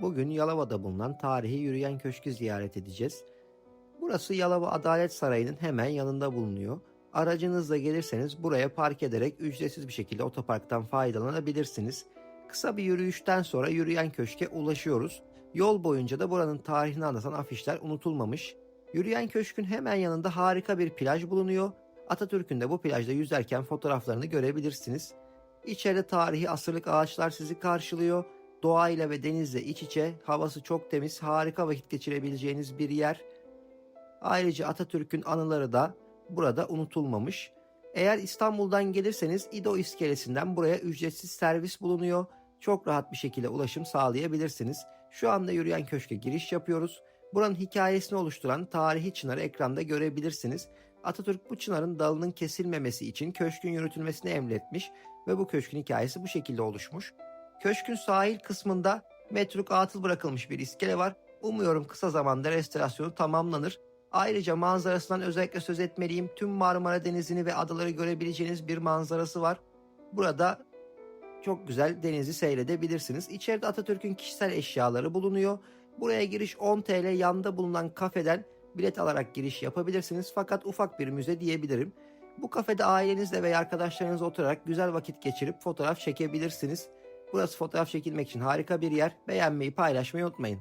Bugün Yalova'da bulunan tarihi yürüyen köşkü ziyaret edeceğiz. Burası Yalova Adalet Sarayı'nın hemen yanında bulunuyor. Aracınızla gelirseniz buraya park ederek ücretsiz bir şekilde otoparktan faydalanabilirsiniz. Kısa bir yürüyüşten sonra yürüyen köşke ulaşıyoruz. Yol boyunca da buranın tarihini anlatan afişler unutulmamış. Yürüyen köşkün hemen yanında harika bir plaj bulunuyor. Atatürk'ün de bu plajda yüzerken fotoğraflarını görebilirsiniz. İçeride tarihi asırlık ağaçlar sizi karşılıyor. Doğayla ve denizle iç içe, havası çok temiz, harika vakit geçirebileceğiniz bir yer. Ayrıca Atatürk'ün anıları da burada unutulmamış. Eğer İstanbul'dan gelirseniz İdo iskelesinden buraya ücretsiz servis bulunuyor. Çok rahat bir şekilde ulaşım sağlayabilirsiniz. Şu anda yürüyen köşke giriş yapıyoruz. Buranın hikayesini oluşturan tarihi çınarı ekranda görebilirsiniz. Atatürk bu çınarın dalının kesilmemesi için köşkün yürütülmesini emretmiş ve bu köşkün hikayesi bu şekilde oluşmuş. Köşkün sahil kısmında metruk atıl bırakılmış bir iskele var. Umuyorum kısa zamanda restorasyonu tamamlanır. Ayrıca manzarasından özellikle söz etmeliyim. Tüm Marmara Denizi'ni ve adaları görebileceğiniz bir manzarası var. Burada çok güzel denizi seyredebilirsiniz. İçeride Atatürk'ün kişisel eşyaları bulunuyor. Buraya giriş 10 TL yanda bulunan kafeden bilet alarak giriş yapabilirsiniz. Fakat ufak bir müze diyebilirim. Bu kafede ailenizle veya arkadaşlarınızla oturarak güzel vakit geçirip fotoğraf çekebilirsiniz. Burası fotoğraf çekilmek için harika bir yer. Beğenmeyi, paylaşmayı unutmayın.